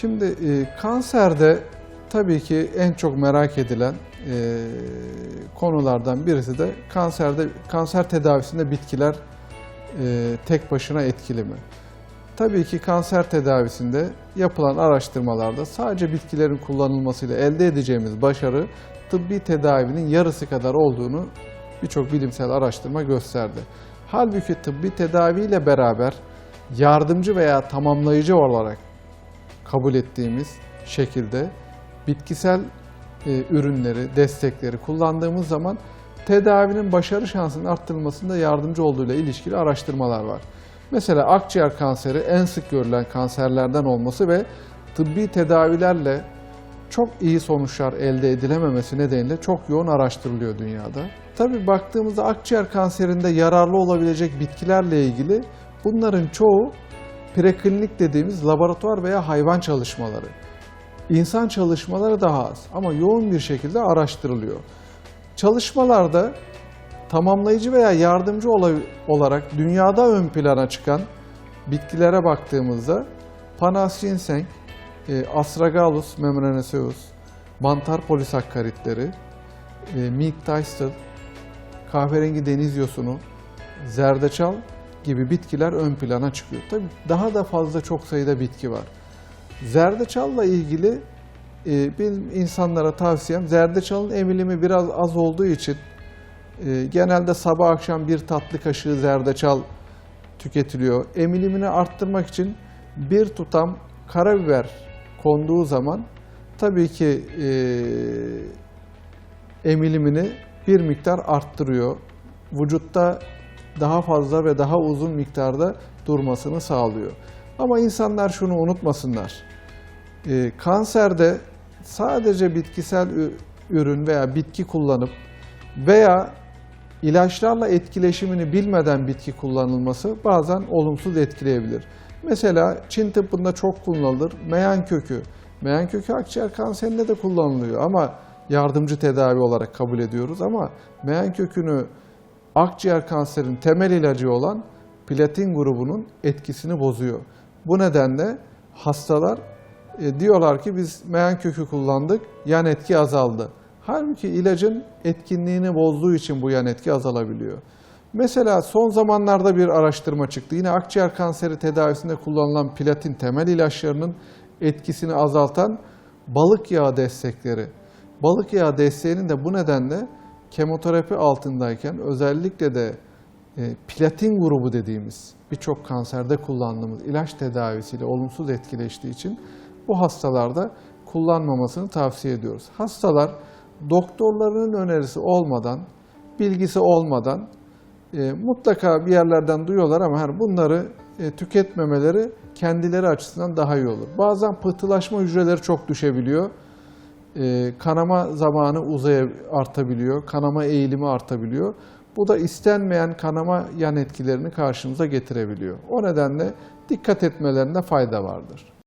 Şimdi e, kanserde tabii ki en çok merak edilen e, konulardan birisi de kanserde kanser tedavisinde bitkiler e, tek başına etkili mi? Tabii ki kanser tedavisinde yapılan araştırmalarda sadece bitkilerin kullanılmasıyla elde edeceğimiz başarı tıbbi tedavinin yarısı kadar olduğunu birçok bilimsel araştırma gösterdi. Halbuki tıbbi tedaviyle beraber yardımcı veya tamamlayıcı olarak kabul ettiğimiz şekilde bitkisel e, ürünleri, destekleri kullandığımız zaman tedavinin başarı şansının arttırılmasında yardımcı olduğuyla ilişkili araştırmalar var. Mesela akciğer kanseri en sık görülen kanserlerden olması ve tıbbi tedavilerle çok iyi sonuçlar elde edilememesi nedeniyle çok yoğun araştırılıyor dünyada. Tabii baktığımızda akciğer kanserinde yararlı olabilecek bitkilerle ilgili bunların çoğu preklinik dediğimiz laboratuvar veya hayvan çalışmaları. İnsan çalışmaları daha az ama yoğun bir şekilde araştırılıyor. Çalışmalarda tamamlayıcı veya yardımcı ola- olarak dünyada ön plana çıkan bitkilere baktığımızda Panas ginseng, e, Astragalus membranaceus, mantar polisakkaritleri, milk thistle, kahverengi deniz yosunu, zerdeçal gibi bitkiler ön plana çıkıyor. Tabii daha da fazla çok sayıda bitki var. Zerdeçalla ilgili e, benim insanlara tavsiyem zerdeçalın emilimi biraz az olduğu için e, genelde sabah akşam bir tatlı kaşığı zerdeçal tüketiliyor. Emilimini arttırmak için bir tutam karabiber konduğu zaman tabii ki e, emilimini bir miktar arttırıyor. Vücutta daha fazla ve daha uzun miktarda durmasını sağlıyor. Ama insanlar şunu unutmasınlar. E, kanserde sadece bitkisel ürün veya bitki kullanıp veya ilaçlarla etkileşimini bilmeden bitki kullanılması bazen olumsuz etkileyebilir. Mesela Çin tıbbında çok kullanılır meyan kökü. Meyan kökü akciğer kanserinde de kullanılıyor ama yardımcı tedavi olarak kabul ediyoruz ama meyan kökünü akciğer kanserinin temel ilacı olan platin grubunun etkisini bozuyor. Bu nedenle hastalar e, diyorlar ki biz meyan kökü kullandık, yan etki azaldı. Halbuki ilacın etkinliğini bozduğu için bu yan etki azalabiliyor. Mesela son zamanlarda bir araştırma çıktı. Yine akciğer kanseri tedavisinde kullanılan platin temel ilaçlarının etkisini azaltan balık yağı destekleri. Balık yağı desteğinin de bu nedenle kemoterapi altındayken özellikle de e, platin grubu dediğimiz birçok kanserde kullandığımız ilaç tedavisiyle olumsuz etkileştiği için bu hastalarda kullanmamasını tavsiye ediyoruz. Hastalar doktorlarının önerisi olmadan, bilgisi olmadan e, mutlaka bir yerlerden duyuyorlar ama hani bunları e, tüketmemeleri kendileri açısından daha iyi olur. Bazen pıhtılaşma hücreleri çok düşebiliyor. E, kanama zamanı uzaya artabiliyor, kanama eğilimi artabiliyor. Bu da istenmeyen kanama yan etkilerini karşımıza getirebiliyor. O nedenle dikkat etmelerinde fayda vardır.